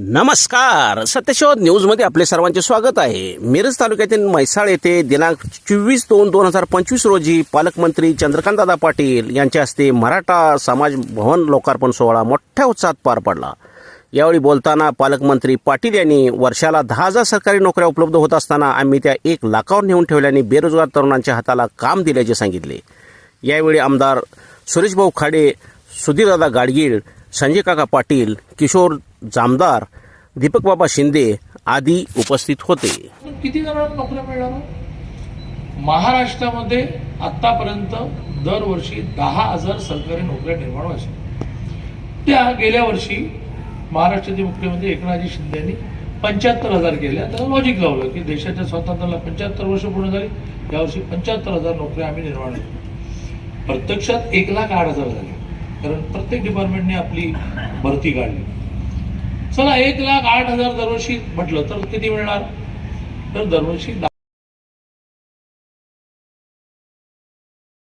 नमस्कार. सत्यशोध न्यूजमध्ये आपले सर्वांचे स्वागत आहे. मिरज तालुक्यातील म्हैसाळ येथे दिनांक चोवीस दोन दोन हजार पंचवीस रोजी पालकमंत्री चंद्रकांतदादा पाटील यांच्या हस्ते मराठा समाज भवन लोकार्पण सोहळा मोठ्या उत्साहात पार पडला. यावेळी बोलताना पालकमंत्री पाटील यांनी वर्षाला दहा हजार सरकारी नोकऱ्या उपलब्ध होत असताना आम्ही त्या एक लाखावर नेऊन ठेवल्याने बेरोजगार तरुणांच्या हाताला काम दिल्याचे सांगितले. यावेळी आमदार सुरेशभाऊ खाडे सुधीरदादा गाडगीळ संजय काका पाटील किशोर जामदार दीपक बाबा शिंदे आदी उपस्थित होते. किती जणांना नोकऱ्या मिळणार हो? महाराष्ट्रामध्ये आतापर्यंत दरवर्षी दहा हजार सरकारी नोकऱ्या निर्माण व्हायच्या. त्या गेल्या वर्षी महाराष्ट्राचे मुख्यमंत्री एकनाथजी शिंदे यांनी पंच्याहत्तर हजार केल्या. त्याला लॉजिक लावलं की देशाच्या स्वातंत्र्याला पंच्याहत्तर वर्ष पूर्ण झाली. यावर्षी पंच्याहत्तर हजार नोकऱ्या आम्ही निर्माण केल्या. प्रत्यक्षात एक लाख आठ हजार झाले कारण प्रत्येक डिपार्टमेंटने आपली भरती काढली. चला एक लाख आठ हजार दरवर्षी म्हटलं तर किती मिळणार? तर दरवर्षी